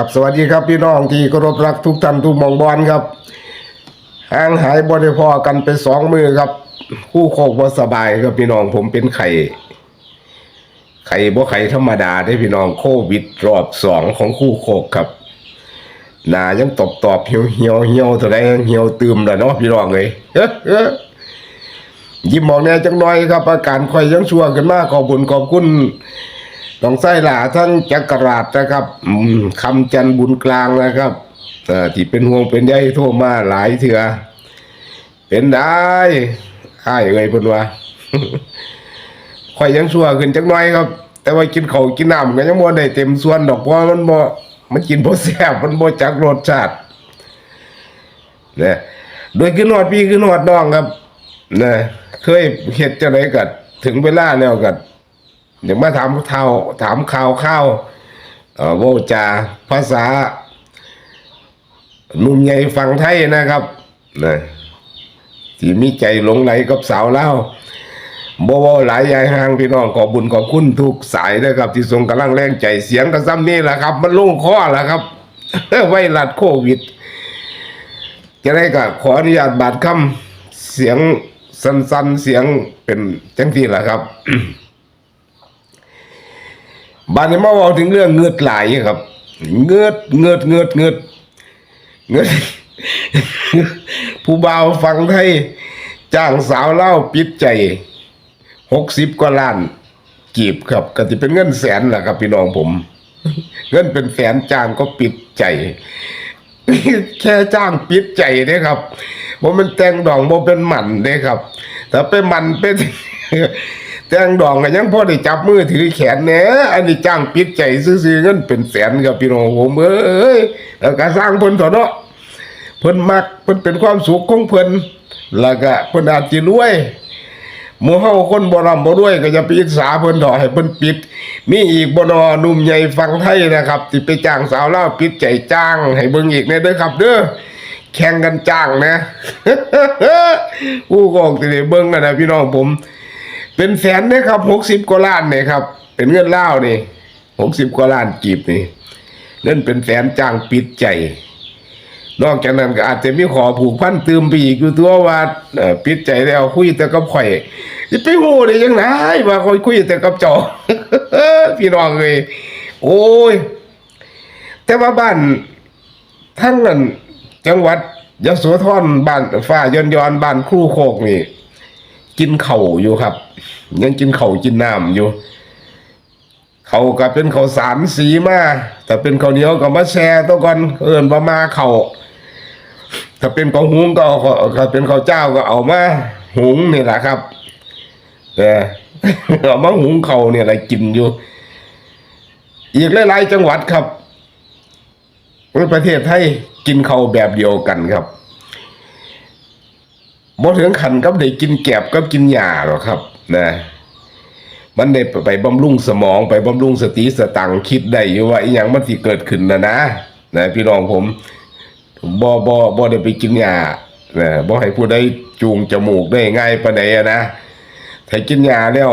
ครับสวัสดีครับพี่น้องที่เคารพรักทุกท่านทุกมองบอลครับห่างหายบริพอกันไปสองมือครับ คู่โคกว่าสบายครับพี่น้องผมเป็นไข่ไข่บ่ไข่ธรรมดาได้พี่น้องโควิดรอบสองของคู่โคกครับหนายังตบตอบเหี่ยวเหี่ยวเหี่ยวเท่าไรเหี่ยวตืมแล้วเนาะพี่น้องเลยยิ้มมองแน่จังน้อยครับ อาการค่อยยังชั่วกันมากขอบุญขอบคุณ ต้องไส้หลาทั้งจักรราชนะครับคำจันบุญกลางนะครับที่เป็นห่วงเป็นใยโทรมาหลายเถื่อเป็นได้อ้ายเอ่ยพิ่นว่าข่อยยังชั่วขึ้นจักหน่อยครับ แต่ว่ากินข้ากินน้ำก็ยังบ่ได้เต็มส่วนดอกเพราะมันบ่มันกินบ่แซ่บมันบ่จักรสชาตินะโดยขึ้นฮอดพี่ขึ้นฮอดน้องครับนะเคยเฮ็ดจังไดก็ถึงเวลาแล้วก็ เดี๋ยวมาถามเท่าถามข่าวข้าวเอ่อโวาจาภาษานุ่มใหญ่ฝั่งไทยนะครับนะที่มีใจหลงไหลกับสาวเล่าบ่วหลายยายห่างพี่น้องขอบุญขอบคุณทุกสายนะครับ ที่ส่งกำลังแรงใจเสียงกระซ้ำนี่แหละครับ มันลงคอแหละครับไวรัสโควิด จะได้ก็ขออนุญาตบาดคำเสียงสั้นๆเสียงเป็นจังที่แหละครับ บานนี้มาเว่าถึงเรื่องเงือดไหลครับ เงือดเงือดเงือดเงือดเงือดผู้บ่าวฟังไทยจ้างสาวเล่าปิดใจหกสิบกว่าล้านกีบครับก็จะเป็นเงินแสนแหละครับ พี่น้องผม เงินเป็นแสนจ้างก็ปิดใจ แค่จ้างปิดใจเด้ครับว่ามันแต่งดองว่าเป็นหมันเด้ครับแต่เป็นหมันเป็น แต่งดองก็ยังพอได้จับมือถือแขนแหน่อันนี้จ้างปิดใจซื้อๆเงินเป็นแสนครับพี่น้องผมเอ้ยแล้วก็สร้างเพิ่นเถอะเนาะเพิ่นมักเพิ่นเป็นความสุขของเพิ่นแล้วก็เพิ่นอาจสิรวยหมู่เฮาคนบ่ร่ำบ่รวยก็จะไปอิจฉาเพิ่นดอกให้เพิ่นปิด มีอีกบ่นอหนุ่มใหญ่ฟังไทยนะครับที่ไปจ้างสาวลาวปิดใจจ้าง ให้เบิ่งอีกแน่เด้อครับเด้อแข่งกันจ้างนะผู้กองที่ได้เบิ่งกันนะพี่น้องผม เป็นแสนเนี่ยครับ60กว่าล้านเนี่ยครับ เป็นเงินเลานี่60กว่าล้านกีบนี่เงินเป็นแสนจ้างปิดใจ นอกจากนั้นก็อาจจะมีขอผูกพันตืมไปอีกอยู่ตัวว่าปิดใจแล้วคุยแต่กับข่อยจะไปโง่ได้ยังไงว่าคอยคุยแต่กับเจอพี่น้องเลยโอ้ย แต่ว่าบ้านทั้งนั้นจังหวัดยโสธรบ้านฟ้ายอนยอนบ้านคู่โคกนี่ กินเข่าอยู่ครับ ยังกินเข่ากินน้ำอยู่ เขาก็เป็นเข้าสารสีมาถ้าเป็นเข้าเหนียวก็มาแช่ตัวก่อนเอิ้นว่ามาเข่าถ้าเป็นเข้าหุงก็เข้าวถ้าเป็นเข้าเจ้าก็เอามาหุงนี่แหละครับเออเอามาหุงเขาเนี่ยแหละกินอยู่ อีกหลายๆจังหวัดครับในประเทศไทยกินเขาแบบเดียวกันครับ บ่ถึงขันกับได้กินแกบกับกินหญ้าหรอกครับนะมันได้ไปบำรุงสมองไปบำรุงสติสตังคิดได้อยู่ว่าอีหยังมันสิเกิดขึ้นนะนะนะพี่น้องผมบ่บ่บ่ได้ไปกินยานะบ่ให้ผู้ใดจูงจมูกได้ง่ายปานใดอะนะถ้ากินยาแล้ว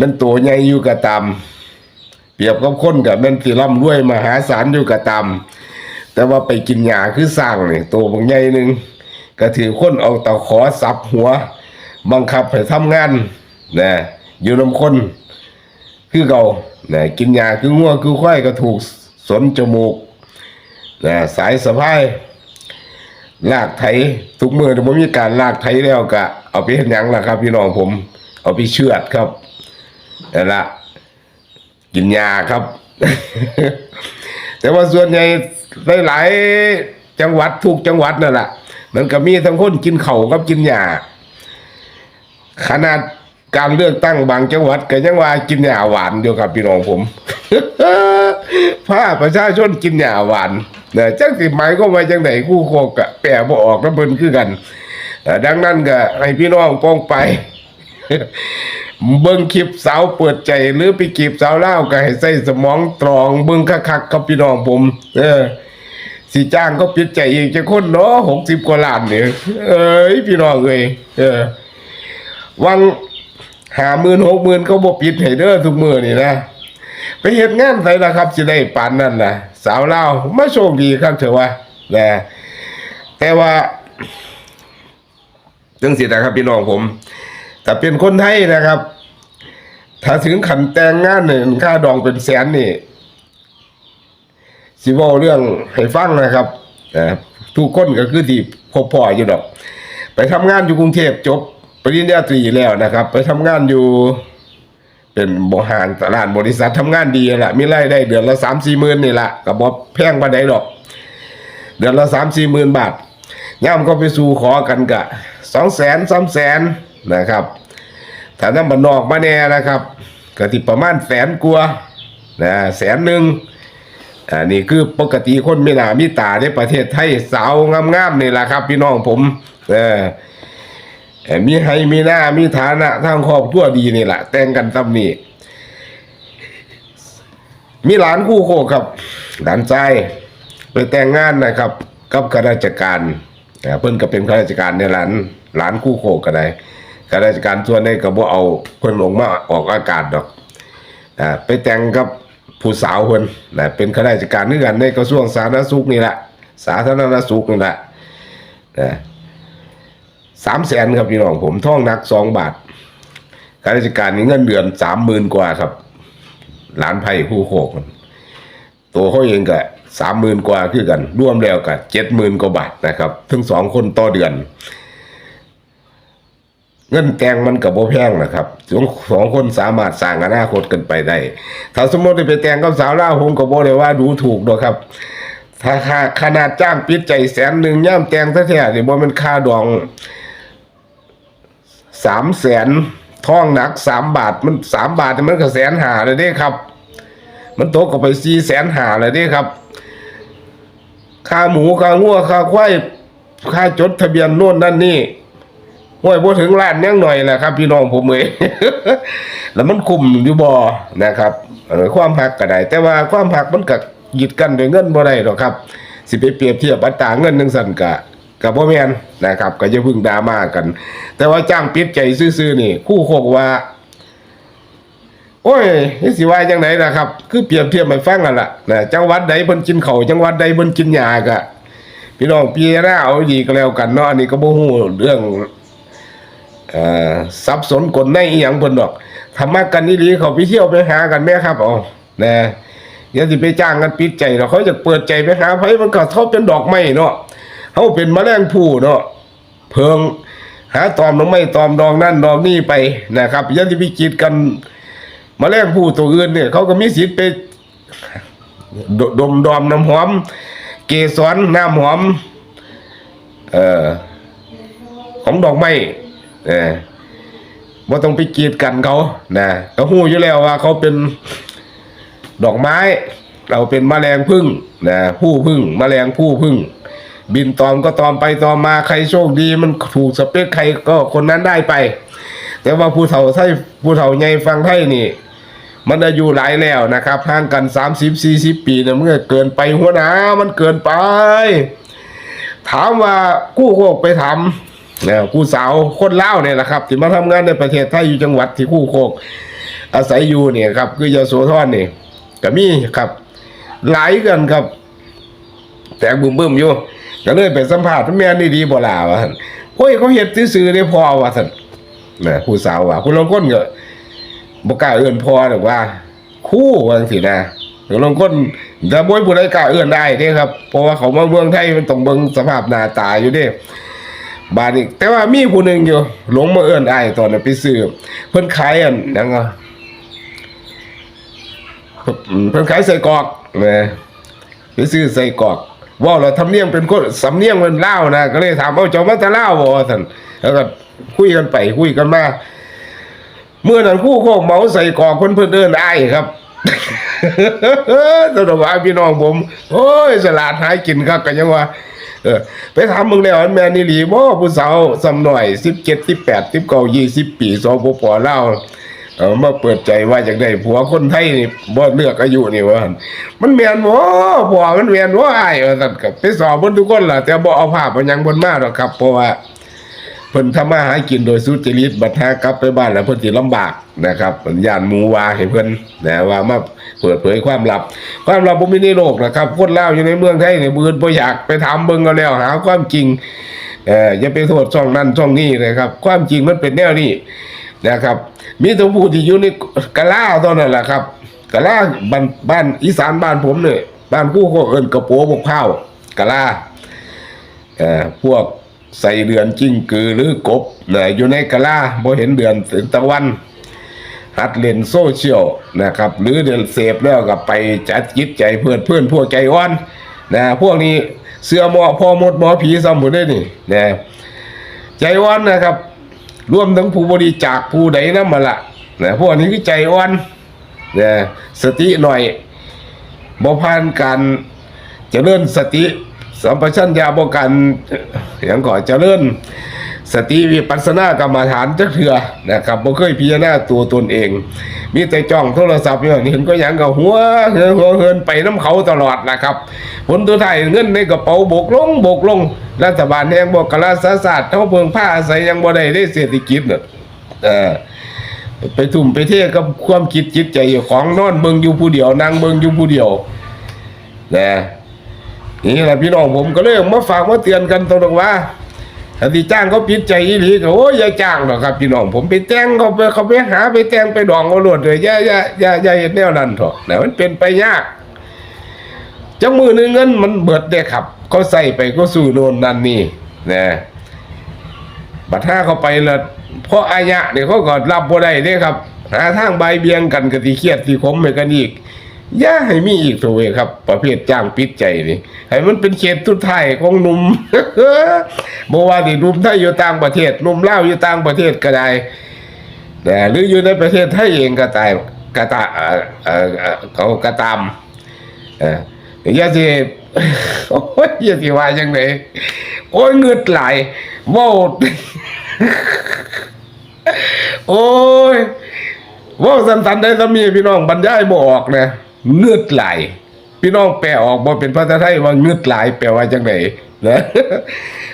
มันตัวใหญ่อยู่ก็ตามเปรียบกับคนกับมันสิร่ำรวยมหาศาลอยู่ก็ตามแต่ว่าไปกินยาคือสร้างนี่ตัวบางใหญ่หนึ่ง ก็ถือคนเอาตะขอสับหัว บังคับให้ทำงานนะอยู่นำคน คือเก่านะกินยาคืองัวงคือควายก็ถูกสนจมูกนะสายสะพายลากไถทุกมือแต่ผมมีการลากไถแล้วก็เอาไปเห็นยังล่ะครับ พี่น้องผม เอาไปเชือดครับนั่นละกินยาครับ แต่ว่าส่วนใหญ่หลายจังหวัดทุกจังหวัดนั่นแหละ มันก็มีทั้งคนกินเข่ากับกินยาขนาดการเลือกตั้งบางจังหวัดก็ยังว่ากินหญ้าหวานอยู่ครับพี่น้องผมพาประชาชนกินหญ้าหวานนะจังสิหมายก็มาจังไหนคู่โคกะแปรบ่ออกแล้วเพิ่นคือกันดังนั้นก็ให้พี่น้องป้องไป เบิ่งคลิปสาวเปิดใจหรือไปกีบสาวเล่าก็ให้ใส่สมองตรองเบิ่งคักๆครับพี่น้องผม เออ สิจ้างก็ปิดใจอีกจะคนเนาะหกสิบกว่าล้านเนี่ยเอ้ยพี่น้องเอ้ยเออ วังหาหมื่นหกหมื่นเขาบ่ปิดให้เด้อทุกมือนี่นะไปเฮ็ดงานไสล่ะครับสิได้ปานนั้นล่ะสาวเลามาโชคดีครับเถอะว่านะแต่ว่าจังสินะครับพี่น้องผมถ้าเป็นคนไทยนะครับ ถ้าถึงขันแต่งงานเนี่ยค่าดองเป็นแสนนี่ สิเว่าเรื่องให้ฟังนะครับทุกคนก็คือที่พบพ่ออยู่ดอก ไปทำงานอยู่กรุงเทพจบปริญญาตรีแล้วนะครับ ไปทำงานอยู่ เป็นบริหารตลาดบริษัททำงานดีแหละมีรายได้เดือนละสามสี่หมื่นนี่แหละกับบอแพงปานใดดอก เดือนละสามสี่หมื่นบาทย่ำก็ไปสู่ขอกันกะสองแสนสามแสนนะครับถ้าน้ำมันนอกมาแน่นะครับก็ที่ประมาณแสนกว่านะแสนหนึ่ง อันนี้คือปกติคนไมีหนามีตาในประเทศไทยสาวงามๆนี่แหละครับ พี่น้องผม เออมีให้มีหน้ามีฐานะทางครอบครัวดีนี่แหละแต่งกันตำนี้มีหลานคู่โคครับหลานใจไปแต่งงานนะครับ กับข้าราชการเพิ่นก็เป็นข้าราชการในหลานหลานคู่โคก็ได้ข้าราชการส่วนนี้ก็บ่เอาเพิ่นลงมาออกอากาศดอกอไปแต่งกับ ผู้สาวเพิ่นนะเป็นข้าราชการด้วยกันในกระทรวงสาธารณสุขนี่แหละสาธารณสุขนี่แหละนะสามแสนครับพี่น้องผมท่องนักสองบาทข้าราชการนี่เงินเดือนสามหมื่นกว่าครับ หลานไผ่คู่โคกตัวเขาเองก็สามหมื่นกว่าคือกัน ร่วมแล้วก็เจ็ดหมื่นกว่าบาทนะครับ ทั้งสองคนต่อเดือน เงินแต่งมันกับโบแพงนะครับสองสองคนสามารถสร้างอนาคตกันไปได้ ถ้าสมมติไปแต่งกับสาวล่าวผมก็บอกเลยว่าดูถูกดอกครับ ถ้าค่าขนาดจ้างปิดใจแสนหนึ่งย่ามแต่งแท้ๆเนี่บ่แมันค่าดองสามแสนท่องหนักสามบาทมันสามบาทมันก็แสนหาเลยเด้ครับ มันตกออกไปสี่แสนหาเลยเด้ครับ ค่าหมูค่างัวค่าควายค่าจดทะเบียนโน่นนั่นนี่ ห้วยพอถึงล้านยังหน่อยแหละครับ พี่น้องผมเองแล้วมันคุมอยู่บ่นะครับความหักก็ได้ แต่ว่าความหักมันก็หยิดกันด้วยเงินบ่ได้หรอกครับ สิไปเปรียบเทียบอัตราเงินจังซั่นก็ก็บ่แม่นนะครับ ก็อย่าเพึ่งดราม่ากัน แต่ว่าจ้างปิดใจซื่อๆนี่ คู่โคกว่า โอ้ยนี่สิว่าจังไหนล่ะครับ คือเปรียบเทียบให้ฟังกันล่ะนะจังหวัดใดเพิ่นกินเขาจังหวัดใดเพิ่นกินหญ้าก็พี่น้องพี่น้าเอาดีก็แล้วกันเนาะอันนี้ก็บ่ฮู้เรื่อง สับสนกลในอีหยังเพิ่นดอกทำมากันอีหลีเขาไปเที่ยวไปหากันแม่ครับอ๋อนะอย่าสิไปจ้างกันปิดใจเนาเขาจะเปิดใจไปหาไผมันก็เท่าเป็นดอกไม้เนาะเฮาเป็นมแมลงผู้เนาะเพิงหาตอมดอกไม้ตอมดอกนั่นดอกนี่ไปนะครับอย่าสิไปกีดกันมาแลงผู้ตัวอื่นเนี่ย เขาก็มีสิทธิ์ไปดดมดอมน้ำหอม เกสรน้ำหอม เอ่อของดอกไม้ เออบ่ต้องไปกีดกันเขานะก็ฮู้อยู่แล้วว่าเขาเป็นดอกไม้ เราเป็นแมลงพึ่งนะผู้พึ่งแมลงผู้พึ่ง บินตอมก็ตอมไปตอมมาใครโชคดี มันถูกสเปคใครก็คนนั้นได้ไป แต่ว่าผู้เฒ่าไทยผู้เฒ่าใหญ่ฟังไทยนี่ มันอายุหลายแล้วนะครับห่างกันสามสิบสี่สิบปีเนี่ยมันเกินไปหัวหนามันเกินไป ถามว่ากู้โคกไปทำเนี่ยกู้สาวคนเล่าเนี่ยแหละครับที่มาทำงานในประเทศไทยอยู่จังหวัดที่กู้โคก อาศัยอยู่เนี่ยครับ คือยาโสธรนี่ก็มีครับ หลายกันครับ แต่บึ้มบึ้มอยู่ก็เลยไปสัมภาษณ์แม่นี่ดีบ่ล่ะวะท่านโอ้ยเขาเฮ็ดซื่อได้พอว่าท่านนะผู้สาวว่าผู้ลางคนก็บ่กล้าเอื้อนพอหรือว่า คู่วังซี่นะผู้ลางคนแต่บ่ให้ผู้ใดกล้าเอื้อนได้เด้ครับ เพราะว่าเขามาเมืองไทยมันต้องเบิ่งสภาพหน้าตาอยู่เด้ บาดนี้แต่ว่ามีผู้หนึ่งอยู่ หลงมาเอื้อนอ้ายตอนนั้นไปซื้อเพิ่นขายอันยังอะเพิ่นขายใส่กอกนะไปซื้อใส่กอกว่าเราทำเนียงเป็นคนสำเนียงเป็นเล่านะก็เลยถามเอาเจ้ามาแต่เล่าวบ่ท่านแล้วก็คุยกันไปคุยกันมาเมื่อนั้นคู่โคกเมาใส่กอกเพิ่นเพิ่นเดินไอ้ายครับสนุกว่าพี่น้องผม โอ้ยสลัดหายกินครับกันยังว่า เออ ไปถามมึงแล้วอันแม่นี่หลีบ่ผู้สาวสำหน่อยสิบเจ็ดสิบแปดสิบเก้ายี่สิบปีสองปลาเออมาเปิดใจว่าอยากได้ผัวคนไทยนี่บ่เลือกอายุนี่ว่มันมันแมนบ่ผัวมันแม่นบ่อ้ายว่าซั่นก็ไปสอบเพิ่นทุกคนล่ะแต่บ่เอาภาพมันยังบนมาหรอกครับเพราะว่า เพิ่นทำมาหากินโดยสุจริตบัดหากลับไปบ้านแล้วเพิ่นสิลำบากนะครับย่านหมูวาให้เพิ่นนะว่ามาเปิดเผยความลับ ความลับบ่มีในโลกนะครับคนลาวอยู่ในเมืองไทยเนี่ยบืนบ่อยากไปถามเบิ่งเอาแล้วหาความจริงเอ่ออย่าไปโทษช่องนั้นช่องนี้นะครับ ความจริงมันเป็นแนวนี้นะครับ มีแตัวผู้ที่อยู่ในกะลาตอนนั้นแหละครับกะลาบ้านบ้านอีสานบ้านผมเนี่ยบ้านกู้ก็เอิ้นกระโปบกข้าวกะลาเอ่อพวก ใส่เดือนจิ้งกือหรือกบนะอยู่ในกะลาบ่เห็นเดือนถึงตะวันหัดเล่นโซเชียลนะครับ หรือเดือนเสพแล้วก็ไปจัดจิตใจเพื่อนเพื่อนพวกใจอ่อนนะพวกนี้เสื้อหมอพ่อมดหมอผีซ้ำหมดได้นี่นะใจอ่อนนะครับรวมทั้งผู้บริจาคผู้ใดนั่นมาละนะพวกนี้คือใจอ่อนนะสติหน่อยบ่ผ่านการเจริญสติ สัมปชัญญะบ่กันอย่างก่อนเจริญ สติวิปัสสนากรรมฐานจักเถื่อนะครับบ่เคยพิจารณาตัวตนเอง มีแต่จ้องโทรศัพท์อย่างนี้เห็นก็ยังก็หัวเหินหัวเหินไปน้ำเขาตลอดนะครับ ผลตัวไทยเงินในกระเป๋าบกลงบกลง รัฐบาลแห่งบ่กลาสาศาสตร์เท่าเพิงผ้าอาศัยยังบ่ได้ได้เศรษฐกิจน่ะเออไปทุ่มไปเทกับความคิดจิตใจของนอนเบิงอยู่ผู้เดียวนั่งเบิงอยู่ผู้เดียวนะ นี่แหละพี่น้องผมก็เลยมาฝากมาเตือนกันตรงว่าถ้าที่จ้างเขาปิดใจอีหลีก็โอ้ยอย่าจ้างหรอกครับพี่น้องผมไปแต่งเขาไปเขาไปหาไปแต่งไปดองเอาโลดเลยอย่าอย่าอย่าอย่าเห็นแนวนั้นเถอะนะมันเป็นไปยากจังมือหนึงเงินมันเบิดเด้ครับเขาใส่ไปก็สู่โน่นนั่นนี่นะบัดห้าเขาไปล้วเพราะอายะเนี่ยเขาก็รับบ่ได้เด้ครับหาทางใบเบียงกันกติเครียดที่ขมไปกันอีก อย่าให้มีอีกตัวเวยครับ ประเภทจ้างปิดใจนี่ให้มันเป็นเขตทุดท้ายของหนุ่มบ่ว่าที่หนุ่มไทยอยู่ต่างประเทศหนุ่มลาอยู่ต่างประเทศก็ได้แต่หรืออยู่ในประเทศไทยเองก็ตายก็ตาเขาก็ตามเอย่าสิโอ้ยอย่าสิว่าจังไดโอ้ยเงือดไหลเว้าโอ้ยว่าสันๆได้สมีพี่น้องบรรยายบ่ออกนะ เงือดไหลพี่น้องแปลออกบ่เป็นภาษาไทยว่าเงือดไหลแปลว่าจังไดนะ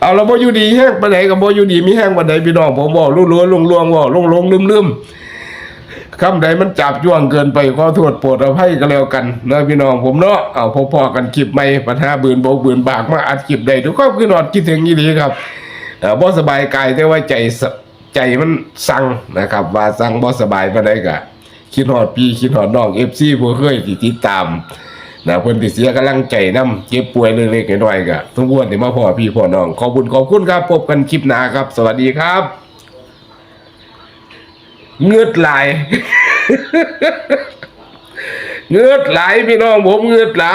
เอาเราบ่อยู่ดีแห้งปานใดก็บ่อยู่ดีมีแห้งปานใดพี่น้องผมบอกลุ้วๆลวงๆเว่าลงๆลืมๆคำใดมันจับจ้วงเกินไปขอโทษโปรดอภัยก็แล้วกันนะพี่น้องผมเนาะเอาพอๆกันคลิปใหม่ปัญหาบืนบ่บืนบากมาอัดคลิปได้ทุกคนคือนอนคิดถึงอีหลีครับเออบ่สบายกายแต่ว่าใจใจมันสั่งนะครับ ว่าสั่งบ่สบายปานใดก็ คิดฮอดพี่คิดฮอดน้อง FC ผู้เคยที่ติดตามนะเพิ่นที่เสียกำลังใจนํเจ็บป่วยเล็กๆน้อยๆก็ทุกวันที่มาพ่อพี่พ่อน้องขอบคุณขอบคุณครับพบกันคลิปหน้าครับ สวัสดีครับเงือดไหลเงือดไหลพี่น้องผมเงือดไหล